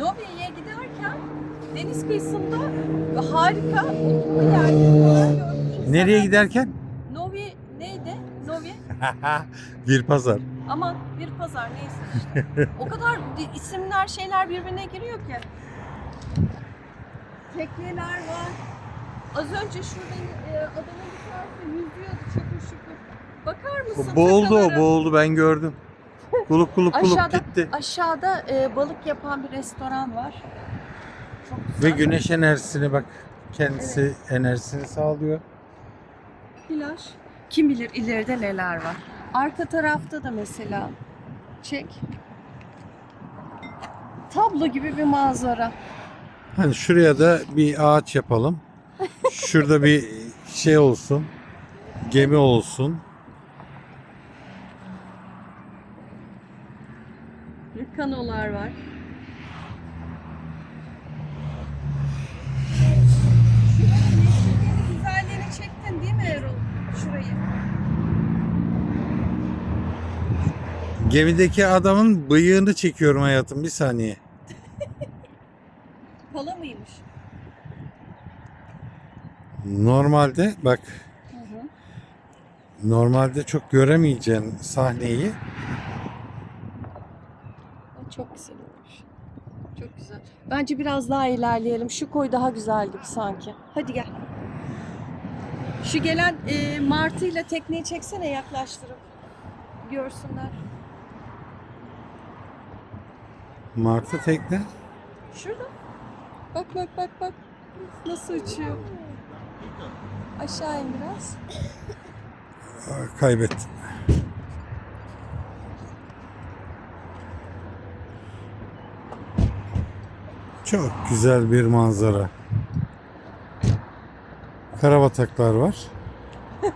Novi'ye giderken deniz kıyısında harika oturma yerleri. İnsanlar- Nereye giderken? Novi neydi? Novi bir pazar. Aman bir pazar neyse işte. o kadar isimler şeyler birbirine giriyor ki. Tekneler var. Az önce şurada e, bir tanesi yüzüyordu çakır şukur. Bakar mısın? Boğuldu o boğuldu ben gördüm. Kuluk kuluk kuluk Aşağıda, gitti. aşağıda e, balık yapan bir restoran var. Çok Ve güneş enerjisini bak kendisi enerjisini sağlıyor. Plaj. Kim bilir ileride neler var. Arka tarafta da mesela çek. Tablo gibi bir manzara. Hani şuraya da bir ağaç yapalım. Şurada bir şey olsun. Gemi olsun. Kanolar var. Şuranın güzelliğini çektin değil mi Erol? Şurayı. Gemideki adamın bıyığını çekiyorum hayatım bir saniye. Pala mıymış? Normalde bak Hı hı. normalde çok göremeyeceğin sahneyi Çok güzel olmuş. Çok güzel. Bence biraz daha ilerleyelim. Şu koy daha güzel gibi sanki. Hadi gel. Şu gelen e, martıyla tekneyi çeksene yaklaştırıp. Görsünler. Martı tekne Şurada. Bak bak bak bak. Nasıl uçuyor. Aşağı in biraz. Kaybettim. Çok güzel bir manzara. Karabataklar var.